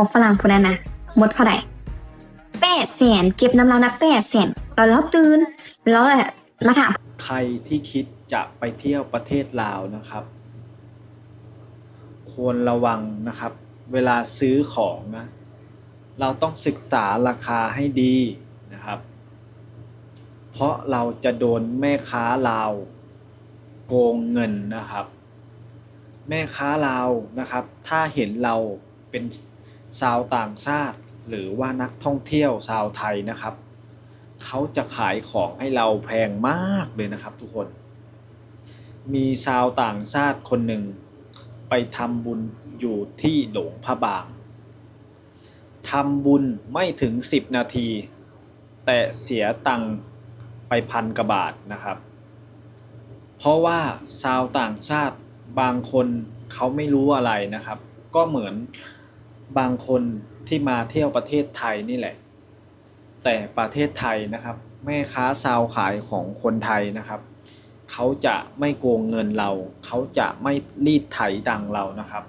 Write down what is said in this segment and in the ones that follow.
ของฝรั่งพวกนั้นนะหมดเท่าไหร่แปดแสนเก็บน้ำเรานะแปดแสนแล้วเราตื่นแล้วแหละมาถามใครที่คิดจะไปเที่ยวประเทศลาวนะครับ ควรระวังนะครับ เวลาซื้อของนะเราต้องศึกษาราคาให้ดีนะครับ เพราะเราจะโดนแม่ค้าลาวโกงเงินนะครับ แม่ค้าลาวนะครับ ถ้าเห็นเราเป็น ชาวต่างชาติ หรือว่านักท่องเที่ยวชาวไทยนะครับ เขาจะขายของให้เราแพงมากเลยนะครับทุกคน มีชาวต่างชาติคนหนึ่ง ไปทำบุญอยู่ที่หลวงพระบางทำบุญไม่ถึง 10 นาที แต่เสียตังค์ไปพันกว่าบาทนะครับ เพราะว่าชาวต่างชาติบางคนเขาไม่รู้อะไรนะครับ ก็เหมือน บางคนที่มาเที่ยวประเทศไทยนี่แหละ แต่ประเทศไทยนะครับ แม่ค้าซาวขายของคนไทยนะครับเขาจะไม่โกงเงินเรา เขาจะไม่รีดไถดังเรานะครับ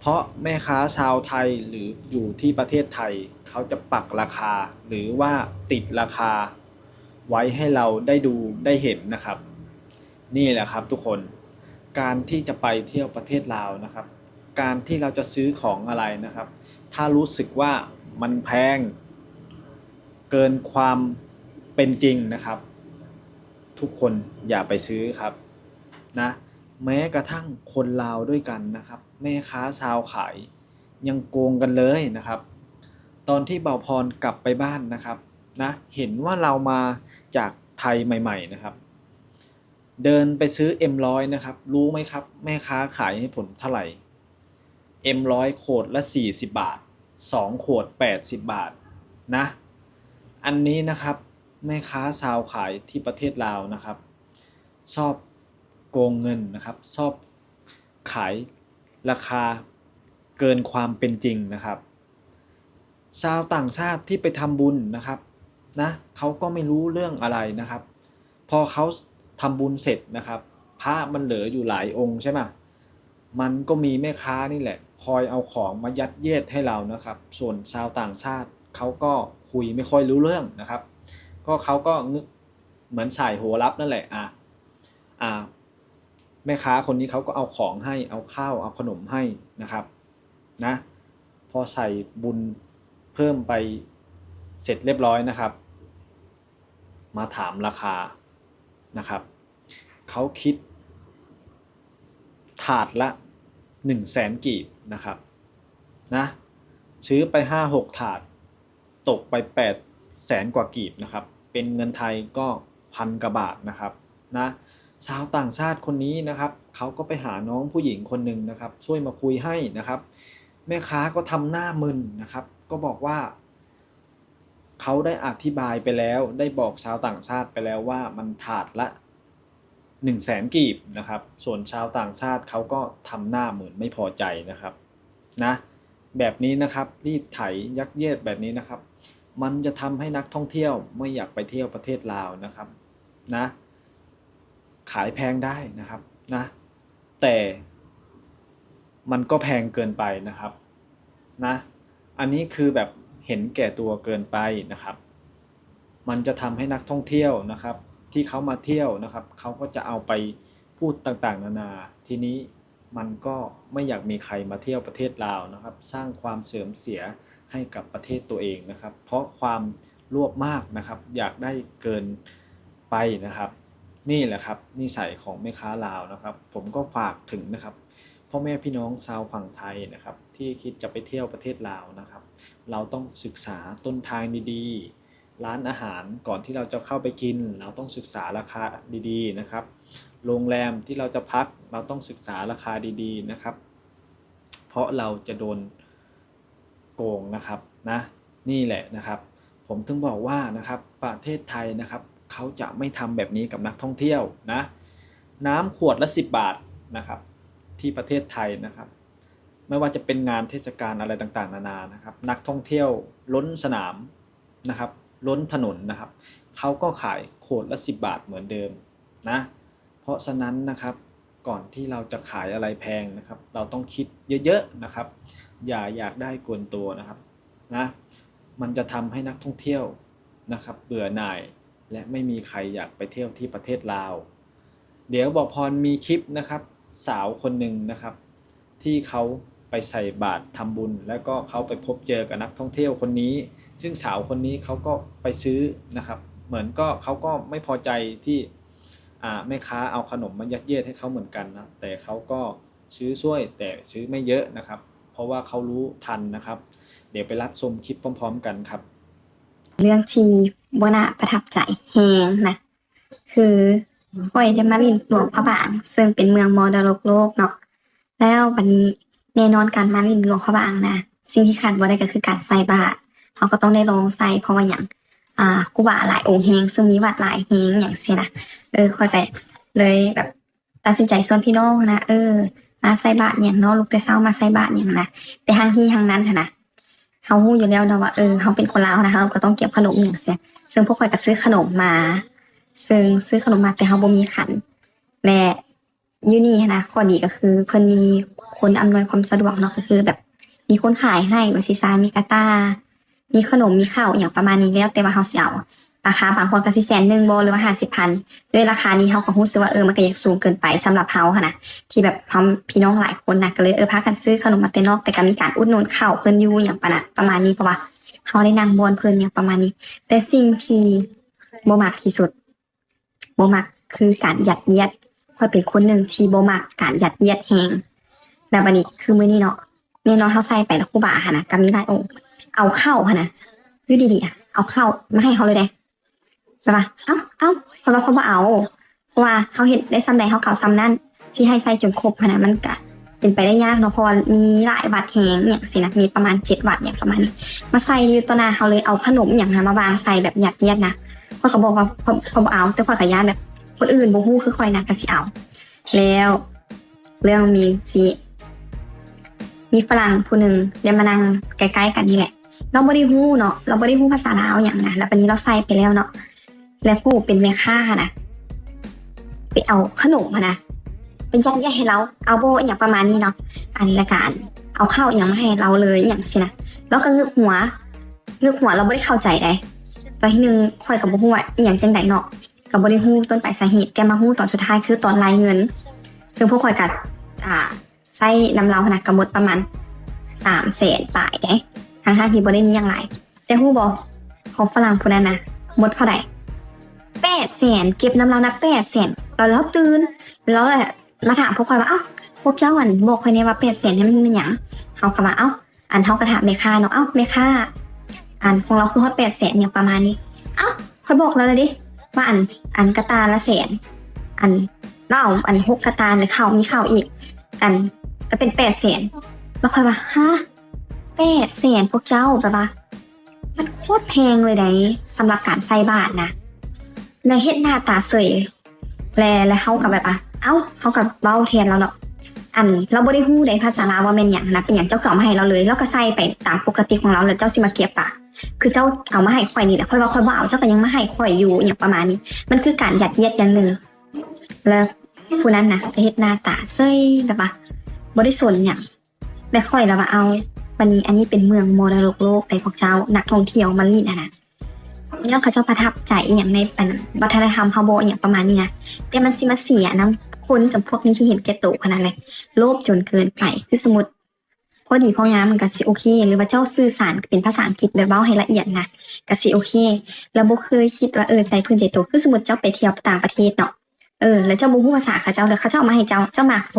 เพราะแม่ค้าชาวไทยหรืออยู่ที่ประเทศไทย เขาจะปักราคา หรือว่าติดราคา ไว้ให้เราได้ดูได้เห็นนะครับ นี่แหละครับทุกคน การที่จะไปเที่ยวประเทศลาวนะครับ การที่เราจะซื้อของอะไรนะครับ ถ้ารู้สึกว่ามันแพง เกินความเป็นจริงนะครับ ทุกคนอย่าไปซื้อครับนะแม้กระทั่งคนลาวด้วยกันนะครับ แม่ค้าชาวขาย ยังโกงกันเลยนะครับ ตอนที่เบาพรกลับไปบ้านนะครับนะเห็นว่าเรามาจากไทยใหม่ ๆนะครับ เดินไปซื้อ M100 นะครับ รู้ไหมครับ แม่ค้าขายให้ผลเท่าไหร่ M100 ขวดละ 40 บาท 2 ขวด 80 บาทนะ อันนี้นะครับแม่ค้าชาวขายที่ประเทศลาวนะครับ ชอบโกงเงินนะครับ ชอบขายราคาเกินความเป็นจริงนะครับชาวต่างชาติที่ไปทำบุญนะครับนะเขาก็ไม่รู้เรื่องอะไรนะครับ พอเขาทำบุญเสร็จนะครับ พระมันเหลืออยู่หลายองค์ใช่ไหมมันก็มีแม่ค้านี่แหละ คอยเอาของมายัดเยียดให้เรานะครับ ส่วนชาวต่างชาติเขาก็คุยไม่ค่อยรู้เรื่องนะครับ ก็เขาก็งึกเหมือนใส่หัวรับนั่นแหละอะอ่าแม่ค้าคนนี้เขาก็เอาของให้เอาข้าวเอาขนมให้นะครับนะพอใส่บุญเพิ่มไปเสร็จเรียบร้อยนะครับ มาถามราคานะครับเขาคิดถาดละ 1 0 0 0 0แสนกีบนะครับนะซื้อไป 5-6 ถาด ตกไป 8 แสนกว่ากีบนะครับ เป็นเงินไทยก็พันกว่าบาทนะครับนะชาวต่างชาติคนนี้นะครับเขาก็ไปหาน้องผู้หญิงคนหนึ่งนะครับ ช่วยมาคุยให้นะครับ แม่ค้าก็ทำหน้ามึนนะครับ ก็บอกว่าเขาได้อธิบายไปแล้ว ได้บอกชาวต่างชาติไปแล้วว่ามันถาดละ 1 0 0 0 0แสนกีบนะครับ ส่วนชาวต่างชาติเขาก็ทำหน้าเหมือนไม่พอใจนะครับนะแบบนี้นะครับรีดไถยักเยียดแบบนี้นะครับ มันจะทำให้นักท่องเที่ยวไม่อยากไปเที่ยวประเทศลาวนะครับนะขายแพงได้นะครับนะแต่มันก็แพงเกินไปนะครับนะอันนี้คือแบบเห็นแก่ตัวเกินไปนะครับ มันจะทำให้นักท่องเที่ยวนะครับ ที่เขามาเที่ยวนะครับเขาก็จะเอาไปพูดต่างๆ นานา ทีนี้มันก็ไม่อยากมีใครมาเที่ยวประเทศลาวนะครับ สร้างความเสื่อมเสียให้กับประเทศตัวเองนะครับ เพราะความรวบมากนะครับ อยากได้เกินไปนะครับ นี่แหละครับนิสัยของแม่ค้าลาวนะครับ ผมก็ฝากถึงนะครับพ่อแม่พี่น้องชาวฝั่งไทยนะครับ ที่คิดจะไปเที่ยวประเทศลาวนะครับ เราต้องศึกษาต้นทางดีๆ ร้านอาหารก่อนที่เราจะเข้าไปกิน เราต้องศึกษาราคาดีๆนะครับ โรงแรมที่เราจะพักเราต้องศึกษาราคาดีๆนะครับ เพราะเราจะโดนโกงนะครับนะนี่แหละนะครับ ผมถึงบอกว่านะครับประเทศไทยนะครับเขาจะไม่ทำแบบนี้กับนักท่องเที่ยวนะน้ำขวดละ 10 บาทนะครับ ที่ประเทศไทยนะครับ ไม่ว่าจะเป็นงานเทศกาลอะไรต่างๆ นานานะครับ นักท่องเที่ยวล้นสนามนะครับ ล้นถนนนะครับเขาก็ขายขวดละ10 บาทเหมือนเดิมนะเพราะฉะนั้นนะครับก่อนที่เราจะขายอะไรแพงนะครับ เราต้องคิดเยอะๆนะครับ อย่าอยากได้กวนตัวนะครับนะมันจะทำให้นักท่องเที่ยวนะครับเบื่อหน่ายและไม่มีใครอยากไปเที่ยวที่ประเทศลาว เดี๋ยวบอกพรมีคลิปนะครับ สาวคนหนึ่งนะครับ ที่เขาไปใส่บาตรทำบุญ แล้วก็เขาไปพบเจอกับนักท่องเที่ยวคนนี้ ซึ่งสาวคนนี้เขาก็ไปซื้อนะครับ เหมือนก็เขาก็ไม่พอใจที่แม่ค้าเอาขนมมายัดเยียดให้เขาเหมือนกันนะแต่เขาก็ซื้อช่วยแต่ซื้อไม่เยอะนะครับ เพราะว่าเขารู้ทันนะครับ เดี๋ยวไปรับชมคลิปพร้อม ๆ กันครับ เรื่องที่บนาประทับใจแฮงนะคือค่อยได้มาลินหลวงพระบางซึ่งเป็นเมืองมรดกโลกเนาะแล้ววันนี้แน่นอนการมาลินหลวงพระบางนะสิ่งที่ขาดบ่ได้ก็คือการใส่บาตร เขาก็ต้องได้ลงใส่เพราะว่าอย่างอ่ากูบาหลายองค์แฮงซึ่งมีวัดหลายแฮงอย่างเสียนะเออค่อยไปเลยแบบตัดสินใจส่วนพี่น้องนะเออมาใส่บาตรอย่างเนาะลูกแต่เช้ามาใส่บาตรอย่างนะแต่ทางที่ทางนั้นนะเขาหู้อยู่แล้วเนะว่าเออเขาเป็นคนลาวนะคะเราก็ต้องเก็บขนมอย่างเสียซึ่งพวกข่อยก็ซื้อขนมมา ซึ่งซื้อขนมมาแต่เขาบ่มีขันและยูนี่นะข้อดีก็คือเพิ่นมีคนอำนวยความสะดวกเนาะก็คือแบบมีคนขายให้วาซิซานมีกาตา มีขนมมีข้าวอย่างประมาณนี้แล้วแต่ว่าเขาสิเอาราคาบางคนก็สิแสนหนึ่งโบหรือว่าห้าสิบพันด้วยราคานี้เขาก็รู้สึกว่าเออมันก็ยังสูงเกินไปสำหรับเขาค่ะนะที่แบบพร้อมพี่น้องหลายคนนะก็เลยเออพากันซื้อขนมมาเตนอกแต่ก็มีการอุดหนุนข้าวเพิ่นอยู่อย่างประมาณประมาณนี้เพราะว่าเขาได้นั่งบนเพิ่นอย่างประมาณนี้ แต่สิ่งที่โบมักที่สุดโบมักคือการหยัดเยียดพราะเป็นคนหนึ่งที่โบมักการหยัดเยียดแหงแล้วบัดนี้คือมื้อนี้เนาะแน่นอนเขาใส่ไปแล้วครูบาค่ะนะก็มีหลายองค์ เอาเข้าค่ะนะคือดีๆอะเอาเข้ามาให้เขาเลยเด้ใช่ปะเอ้าเอ้าเพราะว่าเขาบ่เอาเพราว่าเขาเห็นได้ซ้ำใดเขาเขาซ้ำนั่นที่ให้ใส่จนครบขนาดมันก็เป็นไปได้ยากเนาะพรมีหลายวัดแหงอย่างสินะมีประมาณเจ็ดวัดอย่างประมาณนี้มาใส่ยูตนาเขาเลยเอาขนมอย่างนั้นมาวางใส่แบบหยัดเยียดนะพราะเขาบอกว่าเขาเขาบอกเอา แต่ข้อยกับย่านแบบ คนอื่นบ่ฮู้คือคอยนะก็สิเอาแล้ว เรื่องมีสิมีฝรั่งผู้หนึ่งเดินมานั่งใกล้ๆกันนี่แหละ เราบ่ได้ฮู้เนาะเราบ่ได้ฮู้ภาษาลาวอย่างนะแล้ววันนี้เราใส่ไปแล้วเนาะแล้วผู้เป็นแม่ค้านะไปเอาขนมนะเป็นยัดเยียให้เราเอาโบอย่างประมาณนี้เนาะอันละกันเอาข้าวอย่างมาให้เราเลยอย่างสินะแล้วก็งึกหัวงึกหัวเราไม่ได้เข้าใจได้ตอนที่หนึ่งคอยกับบ่ฮู้ว่าอย่างจังใดเนาะกับบ่ได้ฮู้ต้นปลายสาเหตุแกมาฮู้ตอนสุดท้ายคือตอนรายเงิน ซึ่งพวกคอยกัดอ่าใช้นำเราขนาดกำหนดประมาณสามแสนปลายเด้ ทางทางที่บ่ได้มีอย่างไรแต่ฮู้บอกของฝรั่งผู้นั้นนะหมดเท่าไหร่แปดแสนเก็บน้ำเรานะแปดแสนแล้วเราตื่นแล้วแหละมาถามพวกคอยว่าเอ้าพวกเจ้าอันบอกคอยเนี่ยว่าเป็ดเสียนเนี่มันเป็นหยังเขาก็มาเอ้าอันเขาก็ถามเมค่าเนาะเอ้าเมค่าอันของเราคือฮอดเป็ดเสียนเนี่ยประมาณนี้เอ้าคอยบอกแล้วเลยดิว่าอันอันกระตาละแสนอันเราเอาอันหกกระตาเลยเขามีเข้าอีก อันก็เป็นแปดแสนแล้วคอยว่าฮะ แปดแสนพวกเจ้าแบบว่ามันโคตรแพงเลยไดสำหรับการใส่บาทนะและเฮ็ดหน้าตาเสยแลแล้วเขากับแบบอะเอ้าเขากับเบ้าแทนเราเนาะอันเราบ่ได้ฮู้ในภาษาลาวว่าเป็นอย่างนะเป็นอย่างเจ้าเก่ามาให้เราเลย แล้วก็ใส่ไปตามปกติของเราแล้วเจ้าสิมาเก็บปะคือเจ้าเอามาให้ข่อยนี่แหละข่อยว่าข่อยบ่เอาเจ้าก็ยังมาให้ข่อยอยู่อย่างประมาณนี้ มันคือการหยัดเยียดอย่างหนึ่งแล้วผู้นั้นนะเฮ็ดหน้าตาเซยแบบว่าบ่ได้สนอย่างแต่ข่อยแล้วว่าเอา วันนี้อันนี้เป็นเมืองมรดกโลกแต่พวกเจ้านักท่องเที่ยวมาลีดอะนะแล้วเขาเจ้าประทับใจอย่างในปันวัฒนธรรมเขาโบอย่างประมาณนี้นะแต่มันสิมาเสียน้ำคนกับพวกนี้ที่เห็นแก่ตัวขนาดเลยโลภจนเกินไปคือสมมติพอดีพองามมันก็สิโอเค หรือว่าเจ้าสื่อสารเป็นภาษาอังกฤษแบบเว้าให้ละเอียดนะก็สิโอเค แล้วบ่เคยคิดว่าเออใจเพื่อนใจตัวคือสมมติเจ้าไปเที่ยวต่างประเทศเนาะเออแล้วเจ้าบ่ฮู้ภาษาเขาเจ้าเลยเขาเจ้ามาให้เจ้าเจ้ามาโต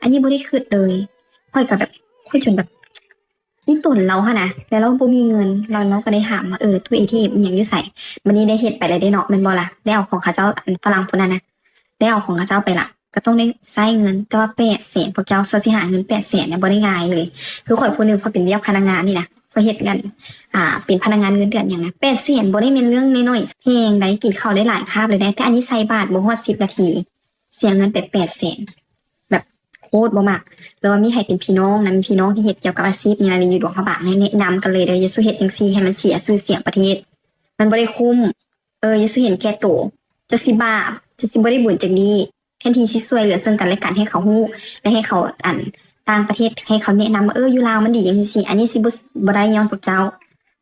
อันนี้บ่ได้คิดเลยค่อยก็แบบค่อยจนแบบ นี่ตุ่นเราค่ะนะแล้วเราบ่มีเงินเราเราก็ได้ถามว่าเออตู้เอทีเอมย่างอยู่ใส่วันนี้ได้เฮ็ดไปแล้วได้เนาะแมันบ่ล่ะได้เอาของเขาเจ้าอันฝรั่งพวกนั้นนะได้เอาของเขาเจ้าไปละก็ต้องได้ใช้เงินแต่ว่าแปดแสนพวกเจ้าส่วนสิหาเงินแปดแสนเนี่ยบ่ได้ง่ายเลยคือข่อยผู้นึงเขาเป็นเรียกพนักงานนี่นะเขาเฮ็ดกันอ่าเป็นพนักงานเงินเดือนอย่างนะแปดแสนบ่ได้เป็นเรื่องน้อยๆเพลงได้กินข้าวได้หลายคาบเลยได้แต่อันนี้ใส่บาทบ่ฮอด10นาที เสียเงินไปแปดแสน ตรบ่มากแล้วว่ามีใครเป็นพี่น้องนะมีพี่น้องที่เฮ็ดเกี่ยวกับอาชีพนี้นะไรอยู่ดวงพระบางให้แนะนำกันเลยเด้ออย่าสู้เฮ็ดจังซี่ให้มันเสียชื่อเสียงประเทศ มันบ่ได้คุ้ม เอออย่าสู้เห็นแก่ตัวจะสิบาปจะสิบ่ได้บุญจังดีแทนที่สิช่วยเหลือซึ่งกันและกันให้เขาฮู้และให้เขาอันต่างประเทศให้เขาแนะนำว่าเอออยู่ลาวมันดีอย่างนี้สิอันนี้สิบ่บ่ได้ย้อนพวกเจ้า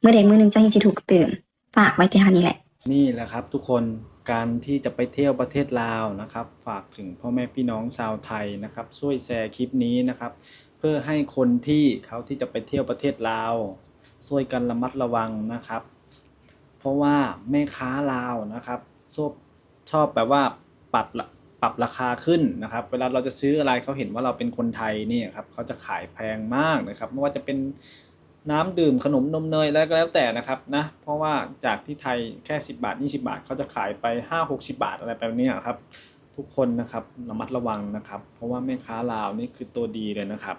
เมื่อใดมื้อหนึงเจ้าสิถูกเตือนฝากไว้ที่เท่านี้แหละ นี่แหละครับทุกคนการที่จะไปเที่ยวประเทศลาวนะครับ ฝากถึงพ่อแม่พี่น้องชาวไทยนะครับ ช่วยแชร์คลิปนี้นะครับ เพื่อให้คนที่เขาที่จะไปเที่ยวประเทศลาวช่วยกันระมัดระวังนะครับ เพราะว่าแม่ค้าลาวนะครับชอบชอบแบบว่าปรับละปรับราคาขึ้นนะครับ เวลาเราจะซื้ออะไรเขาเห็นว่าเราเป็นคนไทยนี่ครับเขาจะขายแพงมากนะครับ ไม่ว่าจะเป็น น้ำดื่มขนมนมเนยแล้วก็แล้วแต่นะครับนะเพราะว่าจากที่ไทยแค่ 10 บาท 20 บาทเขาจะขายไป 5 60 บาทอะไรแบบนี้ครับ ทุกคนนะครับระมัดระวังนะครับ เพราะว่าแม่ค้าลาวนี่คือตัวดีเลยนะครับ